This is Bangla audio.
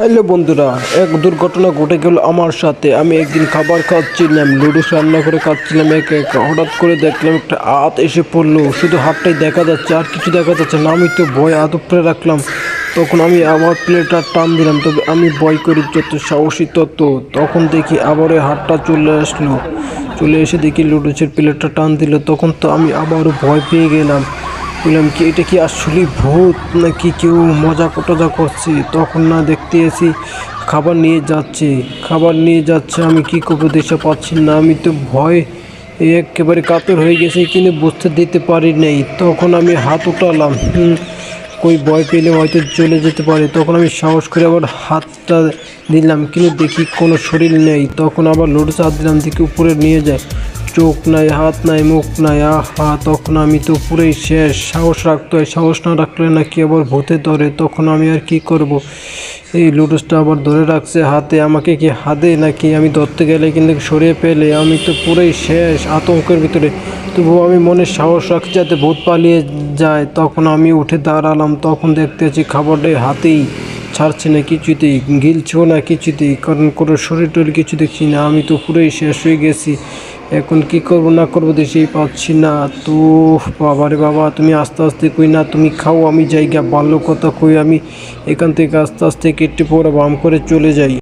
হ্যালো বন্ধুরা, এক দুর্ঘটনা ঘটে গেল আমার সাথে। আমি একদিন খাবার খাচ্ছিলাম লুডুস রান্না করে খাচ্ছিলাম এক এক। হঠাৎ করে দেখলাম একটা হাত এসে পড়ল। শুধু হাতটাই দেখা যাচ্ছে, আর কিছু দেখা যাচ্ছে না। আমি তো ভয় হাত উপরে রাখলাম। তখন আমি আবার প্লেটটা টান দিলাম। তবে আমি ভয় করি যত সাহসী তত। তখন দেখি আবার ওই হাতটা চলে আসলো। চলে এসে দেখি লুডুসের প্লেটটা টান দিল। তখন তো আমি আবারও ভয় পেয়ে গেলাম। বললাম কি, এটা কি আসলে ভূত নাকি কেউ মজা টজা করছে? তখন না দেখতে এসি খাবার নিয়ে যাচ্ছে। খাবার নিয়ে যাচ্ছে, আমি কি করব দেশে পাচ্ছি না। আমি তো ভয় একেবারে কাতর হয়ে গেছে কিন্তু বুঝতে দিতে পারি নাই। তখন আমি হাত উঠালাম। কই ভয় পেলে হয়তো চলে যেতে পারে। তখন আমি সাহস করে আবার হাতটা দিলাম। কিন্তু দেখি কোনো শরীর নেই। তখন আবার লোডস হাত দিলাম, দেখি উপরে নিয়ে যায়। চোখ নাই, হাত নাই, মুখ নাই, আহা তখন আমি তো পুরোই শেষ। সাহস রাখতে হয়, সাহস না রাখলে নাকি আবার ভূতে ধরে। তখন আমি আর কি করব? এই লুডুসটা আবার ধরে রাখছে হাতে। আমাকে কি হাতে নাকি আমি ধরতে গেলে কিন্তু সরিয়ে পেলে আমি তো পুরোই শেষ আতঙ্কের ভিতরে। তবুও আমি মনে সাহস রাখছি যাতে ভূত পালিয়ে যায়। তখন আমি উঠে দাঁড়ালাম। তখন দেখতে আছি খাবারটাই হাতেই। ছাড়ছে না কিছুতেই। গিলছেও না কিছুতেই। কারণ কোনো শরীর টরীর কিছু দেখছি না। আমি তো পুরোই শেষ হয়ে গেছি। এখন কি করব, না করব, দেশেই পাচ্ছি না। তো বাবারে বাবা, তুমি আস্তে আস্তে কই না, তুমি খাও, আমি যাই গা ভালো কথা কই, আমি এখান থেকে আস্তে আস্তে কেটে পড়ে বাম করে চলে যাই।